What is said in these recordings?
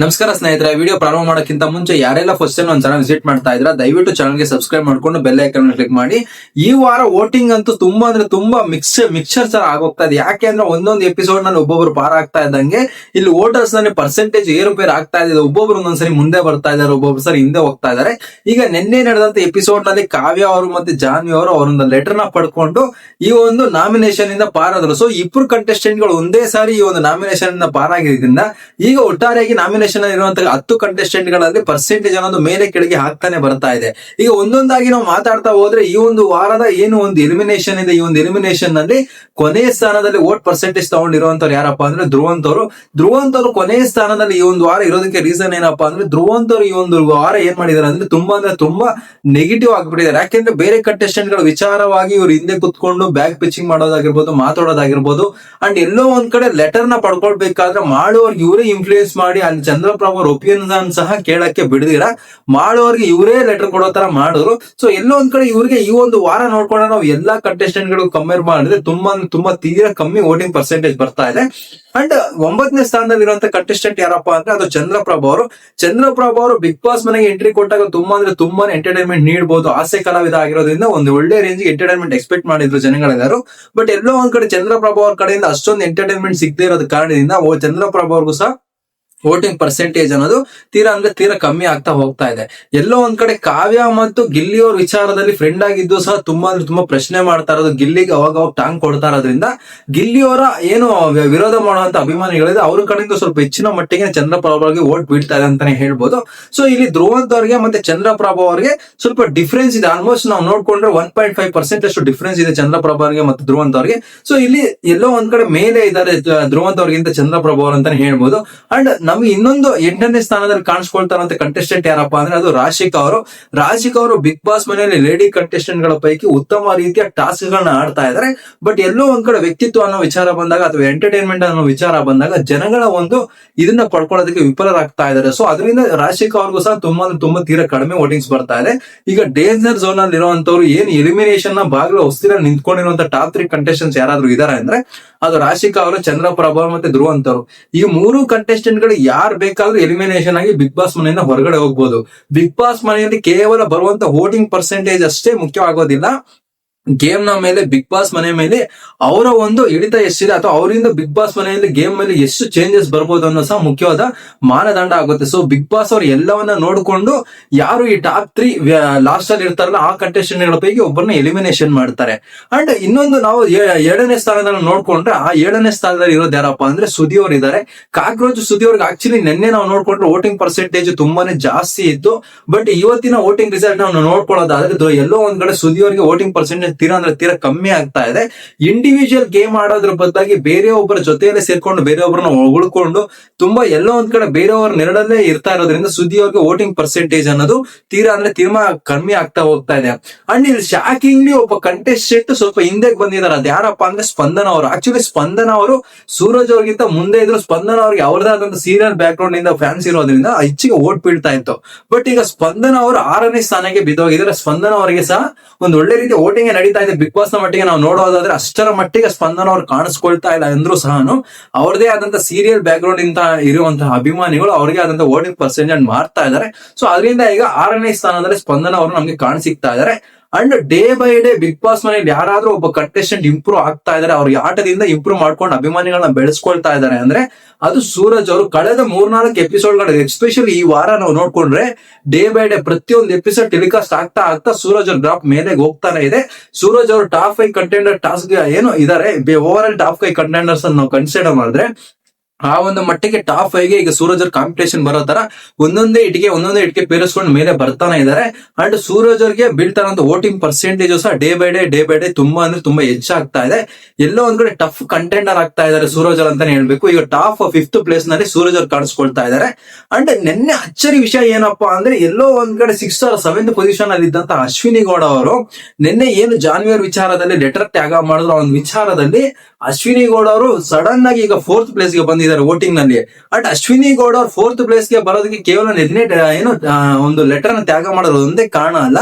ನಮಸ್ಕಾರ ಸ್ನೇಹಿತರೆ ವಿಡಿಯೋ ಪ್ರಾರಂಭ ಮಾಡೋಕ್ಕಿಂತ ಮುಂಚೆ ಯಾರೆಲ್ಲ ಫಸ್ಟ್ ಟೈಮ್ ವಿಸಿಟ್ ಮಾಡ್ತಾ ಇದ್ರ ದಯವಿಟ್ಟು ಚಾನಲ್ಗೆ ಸಬ್ಸ್ಕ್ರೈಬ್ ಮಾಡ್ಕೊಂಡು ಬೆಲ್ ಐಕನ್ ಕ್ಲಿಕ್ ಮಾಡಿ. ಈ ವಾರ ವೋಟಿಂಗ್ ಅಂತೂ ತುಂಬಾ ಅಂದ್ರೆ ತುಂಬಾ ಮಿಕ್ಸ್ ಮಿಕ್ಸರ್ ತರ ಆಗೋಗ್ತಾ ಇದೆ. ಯಾಕೆ ಅಂದ್ರೆ ಒಂದೊಂದು ಎಪಿಸೋಡ್ನಲ್ಲಿ ಒಬ್ಬೊಬ್ರು ಪಾರ ಆಗ್ತಾ ಇದ್ದಂಗೆ, ಇಲ್ಲಿ ವೋಟರ್ಸ್ನಲ್ಲಿ ಪರ್ಸೆಂಟೇಜ್ ಏರುಪೇರು ಆಗ್ತಾ ಇದೆ. ಒಬ್ಬೊಬ್ರು ಒಂದೊಂದ್ಸರಿ ಮುಂದೆ ಬರ್ತಾ ಇದಾರೆ ಒಬ್ಬೊಬ್ರು ಸರಿ ಹಿಂದೆ ಹೋಗ್ತಾ ಇದಾರೆ ಈಗ ನಿನ್ನೆ ನಡೆದಂತ ಎಪಿಸೋಡ್ನಲ್ಲಿ ಕಾವ್ಯ ಅವರು ಮತ್ತೆ ಜಾನ್ವಿ ಅವರು ಅವರೊಂದು ಲೆಟರ್ನ ಪಡ್ಕೊಂಡು ಈ ಒಂದು ನಾಮಿನೇಷನ್ ಇಂದ ಪಾರಾದ್ರು ಸೊ ಇಬ್ರು ಕಂಟೆಸ್ಟೆಂಟ್ಗಳು ಒಂದೇ ಸಾರಿ ಈ ಒಂದು ನಾಮಿನೇಷನ್ ಇಂದ ಪಾರಾಗಿದ್ದರಿಂದ ಈಗ ಒಟ್ಟಾರೆಯಾಗಿ ನಾಮಿನೇಷನ್ ಇರುವಂತಹ ಹತ್ತು ಕಂಟೆಸ್ಟೆಂಟ್ಗಳಲ್ಲಿ ಪರ್ಸೆಂಟೇಜ್ ಅನ್ನೋದು ಮೇಲೆ ಕೆಳಗೆ ಹಾಕ್ತಾನೆ ಬರ್ತಾ ಇದೆ. ಈಗ ಒಂದೊಂದಾಗಿ ನಾವು ಮಾತಾಡ್ತಾ ಹೋದ್ರೆ ಈ ಒಂದು ವಾರದ ಏನು ಒಂದು ಎಲಿಮಿನೇಷನ್ ಇದೆ? ಈ ಒಂದು ಎಲಿಮಿನೇಷನ್ನಲ್ಲಿ ಕೊನೆಯ ಸ್ಥಾನದಲ್ಲಿ ವೋಟ್ ಪರ್ಸೆಂಟೇಜ್ ತಗೊಂಡಿರುವಂತವ್ರು ಯಾರಪ್ಪ ಅಂದ್ರೆ ಧ್ರುವಂತರು ಧ್ರುವಂತವರು ಕೊನೆಯ ಸ್ಥಾನದಲ್ಲಿ ಈ ಒಂದು ವಾರ ಇರೋದಕ್ಕೆ ರೀಸನ್ ಏನಪ್ಪಾ ಅಂದ್ರೆ ಧ್ರುವಂತವರು ಈ ಒಂದು ವಾರ ಏನ್ ಮಾಡಿದಾರೆ ಅಂದ್ರೆ ತುಂಬಾ ಅಂದ್ರೆ ತುಂಬಾ ನೆಗೆಟಿವ್ ಆಗ್ಬಿಟ್ಟಿದ್ದಾರೆ. ಯಾಕೆಂದ್ರೆ ಬೇರೆ ಕಂಟೆಸ್ಟೆಂಟ್ಗಳ ವಿಚಾರವಾಗಿ ಇವ್ರು ಹಿಂದೆ ಕುತ್ಕೊಂಡು ಬ್ಯಾಕ್ ಪಿಚಿಂಗ್ ಮಾಡೋದಾಗಿರ್ಬೋದು, ಮಾತಾಡೋದಾಗಿರ್ಬೋದು ಅಂಡ್ ಎಲ್ಲೋ ಒಂದ್ ಕಡೆ ಲೆಟರ್ನ ಪಡ್ಕೊಳ್ಬೇಕಾದ್ರೆ ಮಾಡುವವ್ರಿಗೆ ಇವರೇ ಇನ್ಫ್ಲೂಯೆನ್ಸ್ ಮಾಡಿ ಅಲ್ಲಿ ಚಂದ್ರಪ್ರಭು ಅವ್ರ ಒಪಿನಿಯನ್ ಸಹ ಕೇಳಕ್ಕೆ ಬಿಡದಿರ? ಮಾಡೋರ್ಗೆ ಇವರೇ ಲೆಟರ್ ಕೊಡೋ ತರ ಮಾಡಿದ್ರು. ಸೊ ಎಲ್ಲೋ ಒಂದ್ ಕಡೆ ಇವ್ರಿಗೆ ಈ ಒಂದು ವಾರ ನೋಡ್ಕೊಂಡ ನಾವು ಎಲ್ಲಾ ಕಂಟೆಸ್ಟೆಂಟ್ಗಳು ಕಂಪೇರ್ ಮಾಡಿದ್ರೆ ತುಂಬಾ ತುಂಬಾ ತೀರಾ ಕಮ್ಮಿ ವೋಟಿಂಗ್ ಪರ್ಸೆಂಟೇಜ್ ಬರ್ತಾ ಇದೆ. ಅಂಡ್ ಒಂಬತ್ತನೇ ಸ್ಥಾನದಲ್ಲಿ ಇರುವಂತ ಕಂಟೆಸ್ಟೆಂಟ್ ಯಾರಪ್ಪ ಅಂದ್ರೆ ಅದು ಚಂದ್ರಪ್ರಭ ಅವರು. ಚಂದ್ರಪ್ರಭ ಅವರು ಬಿಗ್ ಬಾಸ್ ಮನೆಗೆ ಎಂಟ್ರಿ ಕೊಟ್ಟಾಗ ತುಂಬಾ ಅಂದ್ರೆ ತುಂಬಾ ಎಂಟರ್ಟೈನ್ಮೆಂಟ್ ನೀಡಬಹುದು ಆಸೆ ಕಲಾವಿದ ಆಗಿರೋದ್ರಿಂದ ಒಂದು ಒಳ್ಳೆ ರೇಂಜ್ ಎಂಟರ್ಟೈನ್ಮೆಂಟ್ ಎಕ್ಸ್ಪೆಕ್ಟ್ ಮಾಡಿದ್ರು ಜನಗಳೆಲ್ಲರೂ. ಬಟ್ ಎಲ್ಲೋ ಒಂದ್ ಕಡೆ ಚಂದ್ರಪ್ರಭು ಅವ್ರ ಕಡೆಯಿಂದ ಅಷ್ಟೊಂದು ಎಂಟರ್ಟೈನ್ಮೆಂಟ್ ಸಿಗದೆ ಇರೋದ್ ಕಾರಣದಿಂದ ಚಂದ್ರಪ್ರಭು ಅವ್ರಿಗೂ ಸಹ ವೋಟಿಂಗ್ ಪರ್ಸೆಂಟೇಜ್ ಅನ್ನೋದು ತೀರಾ ಅಂದ್ರೆ ತೀರಾ ಕಮ್ಮಿ ಆಗ್ತಾ ಹೋಗ್ತಾ ಇದೆ. ಎಲ್ಲೋ ಒಂದ್ ಕಡೆ ಕಾವ್ಯ ಮತ್ತು ಗಿಲ್ಲಿ ಅವ್ರ ವಿಚಾರದಲ್ಲಿ ಫ್ರೆಂಡ್ ಆಗಿದ್ದು ಸಹ ತುಂಬಾ ಅಂದ್ರೆ ತುಂಬಾ ಪ್ರಶ್ನೆ ಮಾಡ್ತಾ ಇರೋದು. ಗಿಲ್ಲಿಗೆ ಅವಾಗ ಅವಾಗ ಟಾಂಗ್ ಕೊಡ್ತಾ ಇರೋದ್ರಿಂದ ಗಿಲ್ಲಿಯವರ ಏನು ವಿರೋಧ ಮಾಡುವಂತ ಅಭಿಮಾನಿಗಳಿದೆ, ಅವ್ರ ಕಡೆಯಿಂದ ಸ್ವಲ್ಪ ಹೆಚ್ಚಿನ ಮಟ್ಟಿಗೆ ಚಂದ್ರಪ್ರಭಾ ಅವ್ರಿಗೆ ವೋಟ್ ಬೀಳ್ತಾ ಇದೆ ಅಂತಾನೆ ಹೇಳ್ಬೋದು. ಸೊ ಇಲ್ಲಿ ಧ್ರುವಂತ್ ಅವ್ರಿಗೆ ಮತ್ತೆ ಚಂದ್ರಪ್ರಭಾ ಅವರಿಗೆ ಸ್ವಲ್ಪ ಡಿಫ್ರೆನ್ಸ್ ಇದೆ. ಆಲ್ಮೋಸ್ಟ್ ನಾವು ನೋಡ್ಕೊಂಡ್ರೆ ಒನ್ ಪಾಯಿಂಟ್ ಫೈವ್ ಪರ್ಸೆಂಟ್ ಅಷ್ಟು ಡಿಫ್ರೆನ್ಸ್ ಇದೆ ಚಂದ್ರಪ್ರಭಾ ಅವರಿಗೆ ಮತ್ತೆ ಧ್ರುವಂತ ಅವರಿಗೆ. ಸೊ ಇಲ್ಲಿ ಎಲ್ಲೋ ಒಂದ್ ಕಡೆ ಮೇಲೆ ಇದ್ದಾರೆ, ಧ್ರುವಂತ್ ಅವ್ರಿಗಿಂತ ಚಂದ್ರಪ್ರಭಾ ಅವರು ಅಂತಾನೆ ಹೇಳ್ಬೋದು. ಅಂಡ್ ನಮ್ಗೆ ಇನ್ನೊಂದು ಎಂಟನೇ ಸ್ಥಾನದಲ್ಲಿ ಕಾಣಿಸ್ಕೊಳ್ತಾರಂತ ಕಂಟೆಸ್ಟೆಂಟ್ ಯಾರಪ್ಪ ಅಂದ್ರೆ ಅದು ರಾಶಿಕ್ ಅವರು. ರಾಶಿಕ್ ಅವರು ಬಿಗ್ ಬಾಸ್ ಮನೆಯಲ್ಲಿ ಲೇಡಿ ಕಂಟೆಸ್ಟೆಂಟ್ಗಳ ಪೈಕಿ ಉತ್ತಮ ರೀತಿಯ ಟಾಸ್ಕ್ ಗಳನ್ನ ಆಡ್ತಾ ಇದ್ದಾರೆ ಬಟ್ ಎಲ್ಲೋ ಒಂದ್ ಕಡೆ ವ್ಯಕ್ತಿತ್ವ ಅನ್ನೋ ವಿಚಾರ ಬಂದಾಗ ಅಥವಾ ಎಂಟರ್ಟೈನ್ಮೆಂಟ್ ಅನ್ನೋ ವಿಚಾರ ಬಂದಾಗ ಜನಗಳ ಒಂದು ಇದನ್ನ ಪಡ್ಕೊಳ್ಳೋದಕ್ಕೆ ವಿಫಲರಾಗ್ತಾ ಇದ್ದಾರೆ ಸೊ ಅದರಿಂದ ರಾಶಿಕ್ ಅವ್ರಿಗೂ ಸಹ ತುಂಬಾ ತುಂಬಾ ತೀರಾ ಕಡಿಮೆ ವೋಟಿಂಗ್ಸ್ ಬರ್ತಾ ಇದೆ. ಈಗ ಡೇಂಜರ್ ಝೋನ್ ಅಲ್ಲಿ ಇರುವಂತವ್ರು ಏನ್ ಎಲಿಮಿನೇಷನ್ನ ಬಾಗಿಲು ಹೊಸ್ತಿರ ನಿಂತ್ಕೊಂಡಿರುವಂತ ಟಾಪ್ ತ್ರೀ ಕಂಟೆಸ್ಟೆಂಟ್ಸ್ ಯಾರಾದ್ರೂ ಇದಾರೆ ಅಂದ್ರೆ ಅದು ರಾಶಿಕಾ ಅವರು, ಚಂದ್ರಪ್ರಭಾ ಮತ್ತೆ ಧ್ರುವಂತವ್ರು ಈ ಮೂರು ಕಂಟೆಸ್ಟೆಂಟ್ಗಳು ಯಾರು ಬೇಕಾದ್ರೂ ಎಲಿಮಿನೇಷನ್ ಆಗಿ ಬಿಗ್ ಬಾಸ್ ಮನೆಯಿಂದ ಹೊರಗಡೆ ಹೋಗ್ಬೋದು. ಬಿಗ್ ಬಾಸ್ ಮನೆಯಲ್ಲಿ ಕೇವಲ ಬರುವಂತ ವೋಟಿಂಗ್ ಪರ್ಸೆಂಟೇಜ್ ಅಷ್ಟೇ ಮುಖ್ಯವಾಗೋದಿಲ್ಲ. ಗೇಮ್ನ ಮೇಲೆ ಬಿಗ್ ಬಾಸ್ ಮನೆ ಮೇಲೆ ಅವರ ಒಂದು ಹಿಡಿತ ಎಷ್ಟಿದೆ ಅಥವಾ ಅವರಿಂದ ಬಿಗ್ ಬಾಸ್ ಮನೆಯಲ್ಲಿ ಗೇಮ್ ಮೇಲೆ ಎಷ್ಟು ಚೇಂಜಸ್ ಬರ್ಬೋದು ಅನ್ನೋ ಸಹ ಮುಖ್ಯವಾದ ಮಾನದಂಡ ಆಗುತ್ತೆ. ಸೊ ಬಿಗ್ ಬಾಸ್ ಅವರು ಎಲ್ಲವನ್ನ ನೋಡಿಕೊಂಡು ಯಾರು ಈ ಟಾಪ್ ತ್ರೀ ಲಾಸ್ಟ್ ಅಲ್ಲಿ ಇರ್ತಾರಲ್ಲ, ಆ ಕಂಟೆಸ್ಟೆಂಟ್ಗಳ ಪೈಕಿ ಒಬ್ಬರನ್ನ ಎಲಿಮಿನೇಷನ್ ಮಾಡ್ತಾರೆ. ಅಂಡ್ ಇನ್ನೊಂದು ನಾವು ಎರಡನೇ ಸ್ಥಾನದಲ್ಲಿ ನೋಡ್ಕೊಂಡ್ರೆ, ಆ ಏಳನೇ ಸ್ಥಾನದಲ್ಲಿ ಇರೋದು ಯಾರಪ್ಪ ಅಂದ್ರೆ ಸುದಿ ಅವರು ಇದ್ದಾರೆ. ಕಾಕ್ರೋಚ್ ಸುದಿ ಅವ್ರಿಗೆ ಆಕ್ಚುಲಿ ನಿನ್ನೆ ನಾವು ನೋಡ್ಕೊಂಡ್ರೆ ವೋಟಿಂಗ್ ಪರ್ಸೆಂಟೇಜ್ ತುಂಬಾನೇ ಜಾಸ್ತಿ ಇತ್ತು. ಬಟ್ ಇವತ್ತಿನ ವೋಟಿಂಗ್ ರಿಸಲ್ಟ್ ನಾವು ನೋಡ್ಕೊಳ್ಳೋದಾದ್ರೆ ಎಲ್ಲೋ ಒಂದ್ ಕಡೆ ಸುದಿ ಅವರಿಗೆ ವೋಟಿಂಗ್ ಪರ್ಸೆಂಟೇಜ್ ತೀರಾ ಅಂದ್ರೆ ತೀರಾ ಕಮ್ಮಿ ಆಗ್ತಾ ಇದೆ. ಇಂಡಿವಿಜುವಲ್ ಗೇಮ್ ಆಡೋದ್ರ ಬದಲಾಗಿ ಬೇರೆಯೊಬ್ಬರ ಜೊತೆಯಲ್ಲೇ ಸೇರ್ಕೊಂಡು ಬೇರೆಯೊಬ್ಬರನ್ನ ಉಳ್ಕೊಂಡು ತುಂಬಾ ಎಲ್ಲೋ ಒಂದ್ ಕಡೆ ಬೇರೆಯವ್ರ ನೆರಳಲ್ಲೇ ಇರ್ತಾ ಇರೋದ್ರಿಂದ ಸುದ್ದಿ ಅವ್ರಿಗೆ ವೋಟಿಂಗ್ ಪರ್ಸೆಂಟೇಜ್ ಅನ್ನೋದು ತೀರಾ ಅಂದ್ರೆ ತೀರ್ಮಾ ಕಮ್ಮಿ ಆಗ್ತಾ ಹೋಗ್ತಾ ಇದೆ. ಅಂಡ್ ಇಲ್ಲಿ ಶಾಕಿಂಗ್ಲಿ ಒಬ್ಬ ಕಂಟೆಸ್ಟೆಂಟ್ ಸ್ವಲ್ಪ ಹಿಂದೆ ಬಂದಿದ್ದಾರೆ ಅದ್ ಯಾರಪ್ಪ ಅಂದ್ರೆ ಸ್ಪಂದನ ಅವರು. ಆಕ್ಚುಲಿ ಸ್ಪಂದನ ಅವರು ಸೂರಜ್ ಅವ್ರಿಗಿಂತ ಮುಂದೆ ಇದ್ರು. ಸ್ಪಂದನ ಅವ್ರಿಗೆ ಅವ್ರದೇ ಆದಂತ ಸೀರಿಯಲ್ ಬ್ಯಾಕ್ ಗ್ರೌಂಡ್ ಇಂದ ಫ್ಯಾನ್ಸ್ ಇರೋದ್ರಿಂದ ಹೆಚ್ಚಿಗೆ ಓಟ್ ಬೀಳ್ತಾ ಇತ್ತು. ಬಟ್ ಈಗ ಸ್ಪಂದನ ಅವರು ಆರನೇ ಸ್ಥಾನಕ್ಕೆ ಬಿದ್ದೋಗಿದ್ರೆ ಸ್ಪಂದನ ಅವರಿಗೆ ಸಹ ಒಂದು ಒಳ್ಳೆ ರೀತಿ ವೋಟಿಂಗ್ ನಡೀತಾ ಇದೆ. ಬಿಗ್ ಬಾಸ್ ಮಟ್ಟಿಗೆ ನಾವು ನೋಡೋದಾದ್ರೆ ಅಷ್ಟರ ಮಟ್ಟಿಗೆ ಸ್ಪಂದನ ಅವ್ರು ಕಾಣಿಸ್ಕೊಳ್ತಾ ಇಲ್ಲ ಅಂದ್ರೂ ಸಹ ಅವ್ರದೇ ಆದಂತ ಸೀರಿಯಲ್ ಬ್ಯಾಕ್ ಗ್ರೌಂಡ್ ಇಂತ ಇರುವಂತಹ ಅಭಿಮಾನಿಗಳು ಅವ್ರಿಗೆ ಆದಂತ ವೋಟಿಂಗ್ ಪರ್ಸೆಂಟೇಜ್ ಮಾಡ್ತಾ ಇದ್ದಾರೆ. ಸೊ ಅದರಿಂದ ಈಗ ಆರನೇ ಸ್ಥಾನದಲ್ಲಿ ಸ್ಪಂದನ ಅವರು ನಮ್ಗೆ ಕಾಣಿಸಿಕ್ತಾ ಇದ್ದಾರೆ. And day by day big boss ಮನೆಯಲ್ಲಿ ಯಾರಾದ್ರೂ ಒಬ್ಬ ಕಂಟೆಸ್ಟೆಂಟ್ ಇಂಪ್ರೂವ್ ಆಗ್ತಾ ಇದಾರೆ ಅವ್ರ ಆಟದಿಂದ ಇಂಪ್ರೂವ್ ಮಾಡ್ಕೊಂಡು ಅಭಿಮಾನಿಗಳನ್ನ ಬೆಳೆಸ್ಕೊಳ್ತಾ ಇದಾರೆ ಅಂದ್ರೆ ಅದು ಸೂರಜ್ ಅವರು ಕಳೆದ ಮೂರ್ನಾಲ್ಕು ಎಪಿಸೋಡ್ಗಳು ಎಸ್ಪೆಷಲಿ ಈ ವಾರ ನಾವು ನೋಡ್ಕೊಂಡ್ರೆ ಡೇ ಬೈ ಡೇ ಪ್ರತಿಯೊಂದು ಎಪಿಸೋಡ್ ಟೆಲಿಕಾಸ್ಟ್ ಆಗ್ತಾ ಆಗ್ತಾ ಸೂರಜ್ ಅವ್ರ ಡ್ರಾಪ್ ಮೇಲೆ ಹೋಗ್ತಾನೆ ಇದೆ. ಸೂರಜ್ ಅವರು ಟಾಪ್ ಫೈವ್ ಕಂಟೆಂಡರ್ ಟಾಸ್ಕ್ ಏನು ಇದಾರೆ over all top five contenders ಅನ್ನು ನಾವು ಕನ್ಸಿಡರ್ ಮಾಡಿದ್ರೆ ಆ ಒಂದು ಮಟ್ಟಿಗೆ ಟಾಪ್ ಫೈವ್ಗೆ ಈಗ ಸೂರಜ್ ಅವ್ರ ಕಾಂಪಿಟೇಷನ್ ಬರೋ ತರ ಒಂದೊಂದೇ ಇಟಿಗೆ ಒಂದೊಂದೇ ಇಟಿಗೆ ಪೇರಿಸ್ಕೊಂಡು ಮೇಲೆ ಬರ್ತಾನೆ ಇದಾರೆ. ಅಂಡ್ ಸೂರಜ್ ಅವ್ರಿಗೆ ಬೀಳ್ತಾರಂತ ವೋಟಿಂಗ್ ಪರ್ಸೆಂಟೇಜ್ ಸಹ day by day day by day ತುಂಬಾ ಅಂದ್ರೆ ತುಂಬಾ ಹೆಚ್ಚಾಗ್ತಾ ಇದೆ. ಎಲ್ಲೋ ಒಂದ್ ಕಡೆ ಟಫ್ ಕಂಟೆಂಡರ್ ಆಗ್ತಾ ಇದಾರೆ ಸೂರಜ್ ಅವ್ರ ಅಂತಾನೆ ಹೇಳ್ಬೇಕು. ಈಗ ಟಾಪ್ ಫಿಫ್ತ್ ಪ್ಲೇಸ್ನಲ್ಲಿ ಸೂರಜ್ ಅವ್ರು ಕಾಣಿಸ್ಕೊಳ್ತಾ ಇದಾರೆ. ಅಂಡ್ ನಿನ್ನೆ ಅಚ್ಚರಿ ವಿಷಯ ಏನಪ್ಪಾ ಅಂದ್ರೆ ಎಲ್ಲೋ ಒಂದ್ ಕಡೆ ಸಿಕ್ಸ್ ಆರ್ ಸೆವೆಂತ್ ಪೊಸಿಷನ್ ಅಲ್ಲಿ ಇದ್ದಂತ ಅಶ್ವಿನಿ ಗೌಡ ಅವರು ನಿನ್ನೆ ಏನು ಜಾನ್ವಿಯರ್ ವಿಚಾರದಲ್ಲಿ ಲೆಟರ್ ತ್ಯಾಗ ಮಾಡಿದ್ರು ಆ ಒಂದು ವಿಚಾರದಲ್ಲಿ ಅಶ್ವಿನಿ ಗೌಡ ಅವರು ಸಡನ್ ಆಗಿ ಈಗ ಫೋರ್ತ್ ಪ್ಲೇಸ್ಗೆ ಬಂದಿದ್ದಾರೆ ವೋಟಿಂಗ್ನಲ್ಲಿ. ಬಟ್ ಅಶ್ವಿನಿ ಗೌಡ ಅವ್ರು ಫೋರ್ತ್ ಪ್ಲೇಸ್ಗೆ ಬರೋದಕ್ಕೆ ಕೇವಲ ನಿನ್ನೆ ಏನು ಒಂದು ಲೆಟರ್ನ ತ್ಯಾಗ ಮಾಡೋದು ಒಂದೇ ಕಾರಣ ಅಲ್ಲ.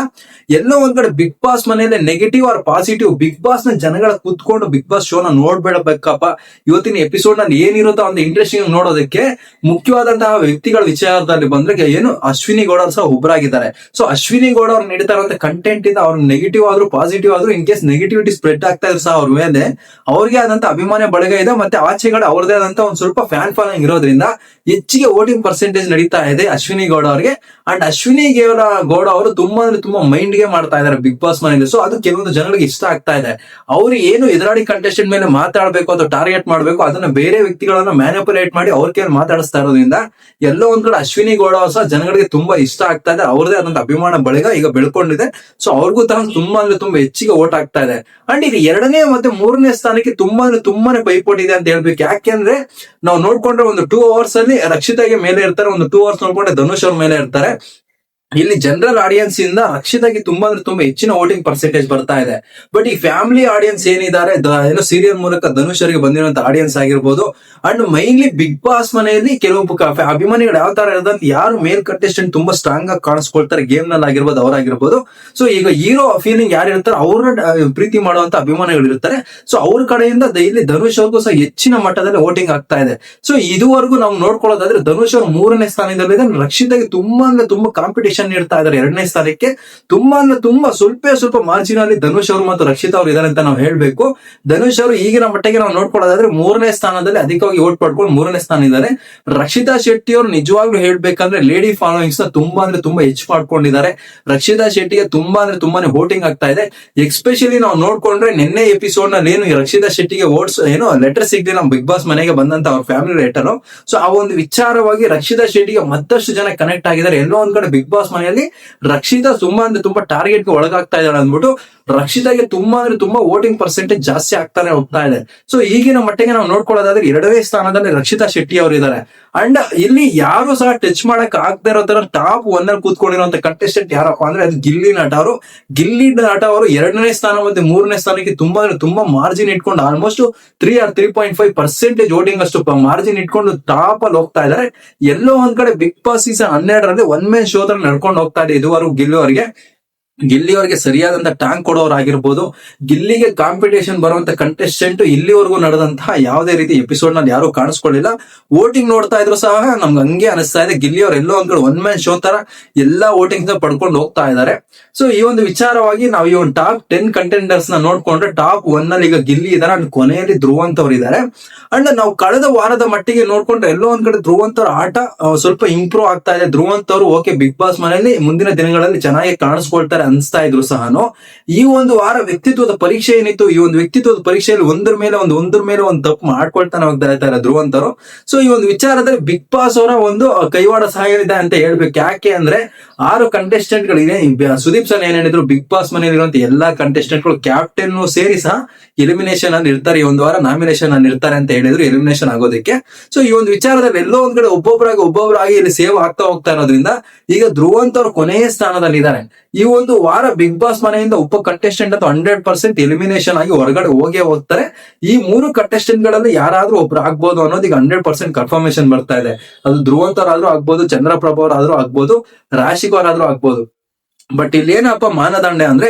ಎಲ್ಲೋ ಒಂದ್ ಕಡೆ ಬಿಗ್ ಬಾಸ್ ಮನೆಯಲ್ಲಿ ನೆಗೆಟಿವ್ ಆರ್ ಪಾಸಿಟಿವ್ ಬಿಗ್ ಬಾಸ್ನ ಜನಗಳ ಕುತ್ಕೊಂಡು ಬಿಗ್ ಬಾಸ್ ಶೋ ನ ನೋಡ್ಬೇಡಬೇಕಪ್ಪ ಇವತ್ತಿನ ಎಪಿಸೋಡ್ನಲ್ಲಿ ಏನಿರುತ್ತೋ ಒಂದು ಇಂಟ್ರೆಸ್ಟಿಂಗ್ ನೋಡೋದಕ್ಕೆ ಮುಖ್ಯವಾದಂತಹ ವ್ಯಕ್ತಿಗಳ ವಿಚಾರದಲ್ಲಿ ಬಂದ್ರೆ ಏನು, ಅಶ್ವಿನಿ ಗೌಡ ಸಹ ಒಬ್ಬರಾಗಿದ್ದಾರೆ ಸೊ ಅಶ್ವಿನಿ ಗೌಡ ಅವ್ರು ನೀಡ್ತಾ ಕಂಟೆಂಟ್ ಇಂದ ಅವ್ರು ನೆಗೆಟಿವ್ ಆದ್ರೂ ಪಾಸಿಟಿವ್ ಆದ್ರೂ ಇನ್ ಕೇಸ್ ನೆಗೆಟಿವಿಟಿ ಸ್ಪ್ರೆಡ್ ಆಗ್ತಾ ಇದ್ರು ಸಹ ಅವ್ರ ಮೇಲೆ, ಅವ್ರಿಗೆ ಆದಂತ ಅಭಿಮಾನ ಬಳಗ ಇದೆ, ಮತ್ತೆ ಆಚೆಗಡೆ ಅವ್ರದೇ ಆದಂತ ಒಂದ್ ಸ್ವಲ್ಪ ಫ್ಯಾನ್ ಫಾಲೋಯಿಂಗ್ ಇರೋದ್ರಿಂದ ಹೆಚ್ಚಿಗೆ ವೋಟಿಂಗ್ ಪರ್ಸೆಂಟೇಜ್ ನಡೀತಾ ಇದೆ ಅಶ್ವಿನಿ ಗೌಡ ಅವರಿಗೆ. ಅಂಡ್ ಅಶ್ವಿನಿ ಗೌಡ ಗೌಡ ಅವರು ತುಂಬಾ ಅಂದ್ರೆ ತುಂಬಾ ಮೈಂಡ್ಗೆ ಮಾಡ್ತಾ ಇದ್ದಾರೆ ಬಿಗ್ ಬಾಸ್ ಮನೆಯಲ್ಲಿ. ಸೊ ಅದು ಕೆಲವೊಂದು ಜನಗಳಿಗೆ ಇಷ್ಟ ಆಗ್ತಾ ಇದೆ. ಅವ್ರು ಏನು ಎದುರಾಡಿ ಕಂಟೆಸ್ಟೆಂಟ್ ಮೇಲೆ ಮಾತಾಡಬೇಕು ಅಥವಾ ಟಾರ್ಗೆಟ್ ಮಾಡಬೇಕು, ಅದನ್ನ ಬೇರೆ ವ್ಯಕ್ತಿಗಳನ್ನ ಮ್ಯಾನಿಪುಲೇಟ್ ಮಾಡಿ ಅವ್ರ ಕೇಳಿ ಮಾತಾಡಿಸ್ತಾ ಇರೋದ್ರಿಂದ ಎಲ್ಲೋ ಒಂದ್ ಕಡೆ ಅಶ್ವಿನಿ ಗೌಡ ಸಹ ಜನಗಳಿಗೆ ತುಂಬಾ ಇಷ್ಟ ಆಗ್ತಾ ಇದೆ. ಅವ್ರದೇ ಆದಂತ ಅಭಿಮಾನ ಬಳಿಗ ಈಗ ಬೆಳ್ಕೊಂಡಿದೆ. ಸೊ ಅವ್ರಿಗೂ ತರ ತುಂಬಾ ಅಂದ್ರೆ ತುಂಬಾ ಹೆಚ್ಚಿಗೆ ಓಟ್ ಆಗ್ತಾ ಇದೆ. ಅಂಡ್ ಇದು ಎರಡನೇ ಮತ್ತೆ ಮೂರನೇ ಸ್ಥಾನಕ್ಕೆ ತುಂಬಾ ಅಂದ್ರೆ ತುಂಬಾನೇ ಪೈಪೋಟಿ ಇದೆ ಅಂತ ಹೇಳ್ಬೇಕು. ಯಾಕೆಂದ್ರೆ ನಾವು ನೋಡ್ಕೊಂಡ್ರೆ ಒಂದು ಟೂ ಅವರ್ಸ್ ಅಲ್ಲಿ ರಕ್ಷಿತಾಗೆ ಮೇಲೆ ಇರ್ತಾರೆ, ಒಂದು ಟೂ ಅವರ್ಸ್ ನೋಡ್ಕೊಂಡ್ರೆ ಧನುಷ್ ಅವ್ರ ಮೇಲೆ ಇರ್ತಾರೆ. ಇಲ್ಲಿ ಜನರಲ್ ಆಡಿಯನ್ಸ್ ಇಂದ ಅಕ್ಷಿತಾಗಿ ತುಂಬಾ ಅಂದ್ರೆ ತುಂಬಾ ಹೆಚ್ಚಿನ ವೋಟಿಂಗ್ ಪರ್ಸೆಂಟೇಜ್ ಬರ್ತಾ ಇದೆ. ಬಟ್ ಈ ಫ್ಯಾಮಿಲಿ ಆಡಿಯನ್ಸ್ ಏನಿದ್ದಾರೆ ಏನೋ ಸೀರಿಯಲ್ ಮೂಲಕ ಧನುಷ್ ಅವರಿಗೆ ಬಂದಿರುವಂತ ಆಡಿಯನ್ಸ್ ಆಗಿರ್ಬೋದು. ಅಂಡ್ ಮೈನ್ಲಿ ಬಿಗ್ ಬಾಸ್ ಮನೆಯಲ್ಲಿ ಕೆಲವು ಅಭಿಮಾನಿಗಳು ಯಾವ ತರ ಇರೋದಂತ ಯಾರು ಮೇಲ್ ಕಂಟೆಸ್ಟೆಂಟ್ ತುಂಬಾ ಸ್ಟ್ರಾಂಗ್ ಆಗಿ ಕಾಣಿಸ್ಕೊಳ್ತಾರೆ ಗೇಮ್ನಲ್ಲಿ ಆಗಿರ್ಬೋದು ಅವರಾಗಿರ್ಬೋದು ಸೊ ಈಗ ಹೀರೋ ಫೀಲಿಂಗ್ ಯಾರು ಇರ್ತಾರೆ ಅವರ ಪ್ರೀತಿ ಮಾಡುವಂತ ಅಭಿಮಾನಿಗಳು ಇರ್ತಾರೆ. ಸೊ ಅವ್ರ ಕಡೆಯಿಂದ ಇಲ್ಲಿ ಧನುಷ್ ಅವ್ರಿಗೂ ಸಹ ಹೆಚ್ಚಿನ ಮಟ್ಟದಲ್ಲಿ ವೋಟಿಂಗ್ ಆಗ್ತಾ ಇದೆ. ಸೊ ಇದುವರೆಗೂ ನಾವು ನೋಡ್ಕೊಳ್ಳೋದಾದ್ರೆ ಧನುಷ್ ಅವರು ಮೂರನೇ ಸ್ಥಾನದಲ್ಲಿದೆ ರಕ್ಷಿತಾಗಿ ತುಂಬಾ ಅಂದ್ರೆ ತುಂಬಾ ಕಾಂಪಿಟೇಷನ್ ನೀಡ್ತಾ ಇದ್ದಾರೆ. ಎರಡನೇ ಸ್ಥಾನಕ್ಕೆ ತುಂಬಾ ಅಂದ್ರೆ ತುಂಬಾ ಸ್ವಲ್ಪ ಸ್ವಲ್ಪ ಮಾರ್ಜಿನ್ ಅಲ್ಲಿ ಧನುಷ್ ಅವರು ಮತ್ತು ರಕ್ಷಿತಾ ಅವರು ಇದಾರೆ ಅಂತ ನಾವು ಹೇಳ್ಬೇಕು. ಧನುಷ್ ಅವರು ಈಗಿನ ಮಟ್ಟಿಗೆ ನಾವು ನೋಡ್ಕೊಳ್ಳೋದಾದ್ರೆ ಮೂರನೇ ಸ್ಥಾನದಲ್ಲಿ ಅಧಿಕವಾಗಿ ಓಟ್ ಪಡ್ಕೊಂಡು ಮೂರನೇ ಸ್ಥಾನ ಇದ್ದಾರೆ. ರಕ್ಷಿತಾ ಶೆಟ್ಟಿ ಅವರು ನಿಜವಾಗ್ಲೂ ಹೇಳ್ಬೇಕಂದ್ರೆ ಲೇಡಿ ಫಾಲೋಯಿಂಗ್ಸ್ನ ತುಂಬಾ ಅಂದ್ರೆ ತುಂಬಾ ಹೆಚ್ಚು ಮಾಡ್ಕೊಂಡಿದ್ದಾರೆ. ರಕ್ಷಿತಾ ಶೆಟ್ಟಿಗೆ ತುಂಬಾ ಅಂದ್ರೆ ತುಂಬಾನೇ ವೋಟಿಂಗ್ ಆಗ್ತಾ ಇದೆ. ಎಕ್ಸ್ಪೆಷಲಿ ನಾವು ನೋಡ್ಕೊಂಡ್ರೆ ನಿನ್ನೆ ಎಪಿಸೋಡ್ನಲ್ಲಿ ಏನು ರಕ್ಷಿತಾ ಶೆಟ್ಟಿಗೆ ಓಟ್ಸ್ ಏನು ಲೆಟರ್ ಸಿಗದೆ ನಮ್ಮ ಬಿಗ್ ಬಾಸ್ ಮನೆಗೆ ಬಂದಂತ ಅವ್ರ ಫ್ಯಾಮಿಲಿ ಲೆಟರ್ ಸೊ ಆ ಒಂದು ವಿಚಾರವಾಗಿ ರಕ್ಷಿತಾ ಶೆಟ್ಟಿಗೆ ಮತ್ತಷ್ಟು ಜನ ಕನೆಕ್ಟ್ ಆಗಿದ್ದಾರೆ. ಎಲ್ಲೋ ಒಂದ್ ಕಡೆ ಬಿಗ್ ಬಾಸ್ ಮನೆಯಲ್ಲಿ ರಕ್ಷಿತಾ ಸುಮ್ಮ ಅಂದ್ರೆ ತುಂಬಾ ಟಾರ್ಗೆಟ್ಗೆ ಒಳಗಾಗ್ತಾ ಇದ್ದಾಳೆ ಅಂದ್ಬಿಟ್ಟು ರಕ್ಷಿತಾಗೆ ತುಂಬಾ ಅಂದ್ರೆ ತುಂಬಾ ವೋಟಿಂಗ್ ಪರ್ಸೆಂಟೇಜ್ ಜಾಸ್ತಿ ಆಗ್ತಾನೆ ಹೋಗ್ತಾ ಇದೆ. ಸೊ ಈಗಿನ ಮಟ್ಟಿಗೆ ನಾವು ನೋಡ್ಕೊಳ್ಳೋದಾದ್ರೆ ಎರಡನೇ ಸ್ಥಾನದಲ್ಲಿ ರಕ್ಷಿತಾ ಶೆಟ್ಟಿ ಅವರು ಇದ್ದಾರೆ ಅಂಡ್ ಇಲ್ಲಿ ಯಾರು ಸಹ ಟಚ್ ಮಾಡಕ್ ಆಗದೆ ಇರೋ ತರ ಟಾಪ್ ಒನ್ ಅಲ್ಲಿ ಕೂತ್ಕೊಂಡಿರುವಂತ ಕಂಟೆಸ್ಟೆಂಟ್ ಯಾರಪ್ಪ ಅಂದ್ರೆ ಅದು ಗಿಲ್ಲಿ ನಟ ಅವರು. ಗಿಲ್ಲಿ ನಟ ಅವರು ಎರಡನೇ ಸ್ಥಾನ ಮತ್ತೆ ಮೂರನೇ ಸ್ಥಾನಕ್ಕೆ ತುಂಬಾ ಅಂದ್ರೆ ತುಂಬಾ ಮಾರ್ಜಿನ್ ಇಟ್ಕೊಂಡು almost three or three point five percentage voting ಅಷ್ಟು ಮಾರ್ಜಿನ್ ಇಟ್ಕೊಂಡು ಟಾಪ್ ಅಲ್ಲಿ ಹೋಗ್ತಾ ಇದ್ದಾರೆ ಎಲ್ಲೋ ಒಂದ್ ಕಡೆ ಬಿಗ್ ಬಾಸ್ ಸೀಸನ್ ಹನ್ನೆರಡರಲ್ಲಿ ಒನ್ ಮೇನ್ ಶೋ ತರ ನಡ್ಕೊಂಡು ಹೋಗ್ತಾ ಇದೆ ಇದುವರೆಗೂ ಗಿಲ್ಲಿ ಅವರಿಗೆ. ಗಿಲ್ಲಿ ಅವರಿಗೆ ಸರಿಯಾದಂತ ಟ್ಯಾಂಕ್ ಕೊಡೋರಾಗಿರ್ಬೋದು, ಗಿಲ್ಲಿಗೆ ಕಾಂಪಿಟೇಷನ್ ಬರುವಂತ ಕಂಟೆಸ್ಟೆಂಟ್ ಇಲ್ಲಿವರೆಗೂ ನಡೆದಂತಹ ಯಾವುದೇ ರೀತಿ ಎಪಿಸೋಡ್ನಲ್ಲಿ ಯಾರು ಕಾಣಿಸ್ಕೊಳ್ಳಿಲ್ಲ. ವೋಟಿಂಗ್ ನೋಡ್ತಾ ಇದ್ರು ಸಹ ನಮ್ಗೆ ಹಂಗೆ ಅನಿಸ್ತಾ ಇದೆ. ಗಿಲ್ಲಿ ಅವ್ರು ಎಲ್ಲೋ ಒಂದ್ ಕಡೆ ಒನ್ ಮ್ಯಾನ್ ಶೋ ತರ ಎಲ್ಲಾ ವೋಟಿಂಗ್ಸ್ನ ಪಡ್ಕೊಂಡು ಹೋಗ್ತಾ ಇದ್ದಾರೆ ಸೊ ಈ ಒಂದು ವಿಚಾರವಾಗಿ ನಾವು ಈ ಒಂದು ಟಾಪ್ ಟೆನ್ ಕಂಟೆಂಡರ್ಸ್ನ ನೋಡ್ಕೊಂಡ್ರೆ ಟಾಪ್ ಒನ್ ಅಲ್ಲಿ ಈಗ ಗಿಲ್ಲಿ ಇದಾರೆ ಅಂಡ್ ಕೊನೆಯಲ್ಲಿ ಧ್ರುವಂತ ಅವ್ರು ಇದ್ದಾರೆ ಅಂಡ್ ನಾವು ಕಳೆದ ವಾರದ ಮಟ್ಟಿಗೆ ನೋಡ್ಕೊಂಡ್ರೆ ಎಲ್ಲೋ ಒಂದ್ ಕಡೆ ಧ್ರುವಂತವ್ರ ಆಟ ಸ್ವಲ್ಪ ಇಂಪ್ರೂವ್ ಆಗ್ತಾ ಇದೆ. ಧ್ರುವಂತವ್ರು ಓಕೆ ಬಿಗ್ ಬಾಸ್ ಮನೆಯಲ್ಲಿ ಮುಂದಿನ ದಿನಗಳಲ್ಲಿ ಚೆನ್ನಾಗಿ ಕಾಣಿಸ್ಕೊಳ್ತಾರೆ ಅನ್ಸ್ತಾ ಇದ್ರು ಸಹ ಈ ಒಂದು ವಾರ ವ್ಯಕ್ತಿತ್ವದ ಪರೀಕ್ಷೆ ಏನಿತ್ತು, ಈ ಒಂದು ವ್ಯಕ್ತಿತ್ವದ ಪರೀಕ್ಷೆಯಲ್ಲಿ ಒಂದ್ರ ಮೇಲೆ ಒಂದು, ಒಂದ್ರ ಮೇಲೆ ಒಂದು ತಪ್ಪು ಮಾಡ್ಕೊಳ್ತಾನೆ ಹೋಗ್ತಾ ಇರ್ತಾರೆ ಧ್ರುವಂತರು. ಸೊ ಈ ಒಂದು ವಿಚಾರದಲ್ಲಿ ಬಿಗ್ ಬಾಸ್ ಅವರ ಒಂದು ಕೈವಾಡ ಸಹಾಯ ಇದೆ ಅಂತ ಹೇಳ್ಬೇಕು. ಯಾಕೆ ಅಂದ್ರೆ, ಆರು ಕಂಟೆಸ್ಟೆಂಟ್ ಗಳಿದೆ ಸುದೀಪ್ ಸರ್ ಏನ್ ಹೇಳಿದ್ರು ಬಿಗ್ ಬಾಸ್ ಮನೆಯಲ್ಲಿರುವಂತ ಎಲ್ಲಾ ಕಂಟೆಸ್ಟೆಂಟ್ಗಳು ಕ್ಯಾಪ್ಟನ್ ಸೇರಿ ಸಹ ಎಲಿಮಿನೇಷನ್ ಅಲ್ಲಿ ಇರ್ತಾರೆ. ಈ ಒಂದು ವಾರ ನಾಮಿನೇಷನ್ ಅಲ್ಲಿ ಇರ್ತಾರೆ ಅಂತ ಹೇಳಿದ್ರು ಎಲಿಮಿನೇಷನ್ ಆಗೋದಕ್ಕೆ. ಸೊ ಈ ಒಂದು ವಿಚಾರದಲ್ಲಿ ಎಲ್ಲೋ ಒಂದ್ ಕಡೆ ಒಬ್ಬೊಬ್ಬರಾಗಿ ಒಬ್ಬೊಬ್ಬರಾಗಿ ಇಲ್ಲಿ ಸೇವ್ ಆಗ್ತಾ ಹೋಗ್ತಾ ಇರೋದ್ರಿಂದ, ಈಗ ಧ್ರುವಂತ ಕೊನೆಯ ಸ್ಥಾನದಲ್ಲಿ ಇದ್ದಾರೆ ಈ ಒಂದು ವಾರ ಬಿಗ್ ಬಾಸ್ ಮನೆಯಿಂದ ಉಪ ಕಂಟೆಸ್ಟೆಂಟ್ ಅಂತ ಹಂಡ್ರೆಡ್ ಪರ್ಸೆಂಟ್ ಎಲಿಮಿನೇಷನ್ ಆಗಿ ಹೊರಗಡೆ ಹೋಗೇ ಹೋಗ್ತಾರೆ. ಈ ಮೂರು ಕಂಟೆಸ್ಟೆಂಟ್ಗಳಲ್ಲಿ ಯಾರಾದ್ರೂ ಒಬ್ರು ಆಗ್ಬೋದು ಅನ್ನೋದು ಈಗ ಹಂಡ್ರೆಡ್ ಪರ್ಸೆಂಟ್ ಕನ್ಫರ್ಮೇಶನ್ ಬರ್ತಾ ಇದೆ. ಅದು ಧ್ರುವಂತರಾದ್ರೂ ಆಗ್ಬೋದು ಚಂದ್ರಪ್ರಭಾ ಅವರಾದ್ರೂ ಆಗ್ಬೋದು ರಾಶಿಕ್ ಅವರಾದ್ರೂ ಆಗ್ಬೋದು. ಬಟ್ ಇಲ್ಲಿ ಏನಪ್ಪ ಮಾನದಂಡ ಅಂದ್ರೆ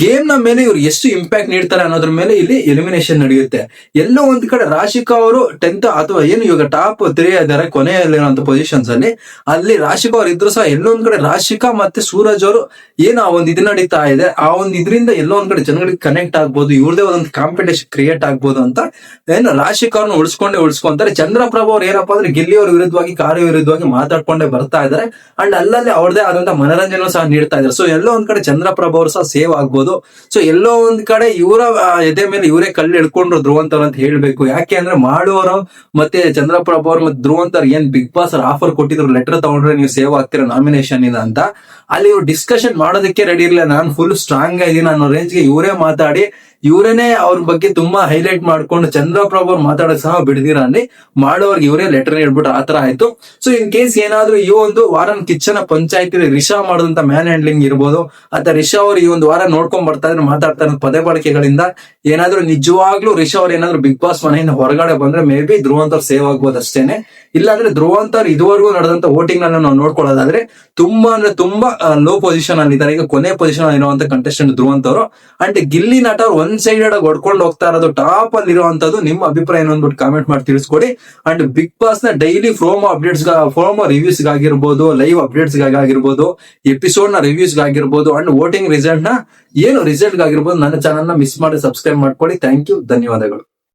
ಗೇಮ್ನ ಮೇಲೆ ಇವ್ರು ಎಷ್ಟು ಇಂಪ್ಯಾಕ್ಟ್ ನೀಡ್ತಾರೆ ಅನ್ನೋದ್ರ ಮೇಲೆ ಇಲ್ಲಿ ಎಲಿಮಿನೇಷನ್ ನಡೆಯುತ್ತೆ. ಎಲ್ಲೋ ಒಂದ್ ಕಡೆ ರಾಶಿಕಾ ಅವರು ಟೆಂತ್ ಅಥವಾ ಏನು ಇವಾಗ ಟಾಪ್ ತ್ರೀ ಇದಾರೆ ಕೊನೆಯಲ್ಲಿರುವಂತ ಪೊಸಿಷನ್ಸ್ ಅಲ್ಲಿ. ಅಲ್ಲಿ ರಾಶಿಕಾ ಅವ್ರು ಇದ್ರು ಸಹ ಎಲ್ಲೋ ಒಂದ್ ಕಡೆ ರಾಶಿಕಾ ಮತ್ತೆ ಸೂರಜ್ ಅವರು ಏನು ಆ ಒಂದ್ ಇದು ನಡೀತಾ ಇದೆ, ಆ ಒಂದ್ ಇದರಿಂದ ಎಲ್ಲೋ ಒಂದ್ ಕಡೆ ಜನಗಳಿಗೆ ಕನೆಕ್ಟ್ ಆಗ್ಬೋದು, ಇವ್ರದೇ ಒಂದು ಕಾಂಪಿಟೇಷನ್ ಕ್ರಿಯೇಟ್ ಆಗ್ಬೋದು ಅಂತ ಏನು ರಾಶಿಕಾ ಅವ್ರನ್ನ ಉಳಿಸ್ಕೊಂಡೇ ಉಳಿಸ್ಕೊಂತಾರೆ. ಚಂದ್ರಪ್ರಭು ಅವ್ರು ಏನಪ್ಪಾ ಅಂದ್ರೆ ಗಿಲ್ಲಿ ಅವ್ರ ವಿರುದ್ಧವಾಗಿ ಕಾರ್ಯ ವಿರುದ್ಧವಾಗಿ ಮಾತಾಡ್ಕೊಂಡೇ ಬರ್ತಾ ಇದಾರೆ ಅಂಡ್ ಅಲ್ಲಲ್ಲಿ ಅವ್ರದೇ ಆದಂತ ಮನರಂಜನೆ ಸಹ ನೀಡ್ತಾ ಇದ್ದಾರೆ. ಸೊ ಎಲ್ಲೋ ಒಂದ್ ಕಡೆ ಚಂದ್ರಪ್ರಭ ಅವರು ಸಹ ಸೇವ್ ಆಗ್ಬೋದು. ಸೊ ಎಲ್ಲೋ ಒಂದ್ ಕಡೆ ಇವರ ಎದೆ ಮೇಲೆ ಇವರೇ ಕಲ್ಲು ಎಳ್ಕೊಂಡ್ರು ಧ್ರುವಂತರ್ ಅಂತ ಹೇಳ್ಬೇಕು. ಯಾಕೆ ಅಂದ್ರೆ ಮಾಡುವವರು ಮತ್ತೆ ಚಂದ್ರಪ್ರಭ ಅವರು ಮತ್ತೆ ಧ್ರುವಂತರ್ ಏನ್ ಬಿಗ್ ಬಾಸ್ ಆಫರ್ ಕೊಟ್ಟಿದ್ರು, ಲೆಟರ್ ತಗೊಂಡ್ರೆ ನೀವು ಸೇವ್ ಆಗ್ತೀರಾ ನಾಮಿನೇಷನ್ ಇಂದ ಅಂತ. ಅಲ್ಲಿ ಇವ್ರು ಡಿಸ್ಕಷನ್ ಮಾಡೋದಕ್ಕೆ ರೆಡಿ ಇರ್ಲಿಲ್ಲ. ನಾನು ಫುಲ್ ಸ್ಟ್ರಾಂಗ್ ಆಗಿದ್ದೀನಿ ಅನ್ನೋ ರೇಂಜ್ಗೆ ಇವರೇ ಮಾತಾಡಿ ಇವರೇನೆ ಅವ್ರ ಬಗ್ಗೆ ತುಂಬಾ ಹೈಲೈಟ್ ಮಾಡ್ಕೊಂಡು ಚಂದ್ರಪ್ರಭು ಅವ್ರು ಮಾತಾಡಕ್ ಸಹ ಬಿಡ್ದಿರ ಅಲ್ಲಿ ಮಾಡೋರ್ಗೆ ಇವರೇ ಲೆಟರ್ ಹೇಳ್ಬಿಟ್ಟು ಆತರ ಆಯ್ತು. ಸೊ ಇನ್ ಕೇಸ್ ಏನಾದ್ರೂ ಈ ಒಂದು ವಾರನ್ ಕಿಚ್ಚನ ಪಂಚಾಯತಿ ರಿಷಾ ಮಾಡಿದಂತ ಮ್ಯಾನ್ ಹ್ಯಾಂಡ್ಲಿಂಗ್ ಇರ್ಬೋದು, ಅಥವಾ ರಿಷಾ ಅವ್ರು ಈ ಒಂದು ವಾರ ನೋಡ್ಕೊಂಡ್ ಬರ್ತಾ ಇದ್ರೆ ಮಾತಾಡ್ತಾ ಇರೋ ಪದೇ ಬಳಕೆಗಳಿಂದ ಏನಾದ್ರೂ ನಿಜವಾಗ್ಲೂ ರಿಷಾ ಅವ್ರು ಏನಾದ್ರು ಬಿಗ್ ಬಾಸ್ ಮನೆಯಿಂದ ಹೊರಗಡೆ ಬಂದ್ರೆ ಮೇ ಬಿ ಧ್ರುವಂತವ್ರು ಸೇವ್ ಆಗ್ಬೋದು ಅಷ್ಟೇನೆ. ಇಲ್ಲಾಂದ್ರೆ ಧ್ರುವಂತವ್ರು ಇದುವರೆಗೂ ನಡೆದಂತ ವೋಟಿಂಗ್ನ ನಾವು ನೋಡ್ಕೊಳ್ಳೋದಾದ್ರೆ ತುಂಬಾ ಅಂದ್ರೆ ತುಂಬಾ ಲೋ ಪೊಸಿಷನ್ ಅಲ್ಲಿ ಇದ್ದಾರೆ ಈಗ ಕೊನೆ ಪೊಸಿಷನ್ ಅಲ್ಲಿ ಇರುವಂತ ಕಂಟೆಸ್ಟೆಂಟ್ ಧ್ರುವಂತವ್ರು ಅಂಡ್ ಗಿಲ್ಲಿ ನಟ ಅವ್ರು ಒನ್ ಸೈಡೆಡ್ ಆಗಿ ಹೊಡ್ಕೊಂಡು ಹೋಗ್ತಾ ಇರೋದು ಟಾಪ್ ಅಲ್ಲಿ ಇರುವಂತದ್ದು ನಿಮ್ಮ ಅಭಿಪ್ರಾಯ ಏನು ಅಂದ್ಬಿಟ್ಟು ಕಾಮೆಂಟ್ ಮಾಡಿ ತಿಳಿಸ್ಕೊಡಿ. And big ಬಾಸ್ನ daily promo updates promo reviews ಆಗಿರ್ಬೋದು ಲೈವ್ ಅಪ್ಡೇಟ್ಸ್ ಆಗಿರ್ಬೋದು ಎಪಿಸೋಡ್ನ ರಿವ್ಯೂಸ್ ಆಗಿರ್ಬೋದು ಅಂಡ್ ವೋಟಿಂಗ್ ರಿಸಲ್ಟ್ನ ಏನು ರಿಸಲ್ಟ್ ಆಗಿರ್ಬೋದು ನನ್ನ ಚಾನಲ್ನ ಮಿಸ್ ಮಾಡಿ ಸಬ್ಸ್ಕ್ರೈಬ್ ಮಾಡ್ಕೊಳ್ಳಿ ಥ್ಯಾಂಕ್ ಯು ಧನ್ಯವಾದಗಳು.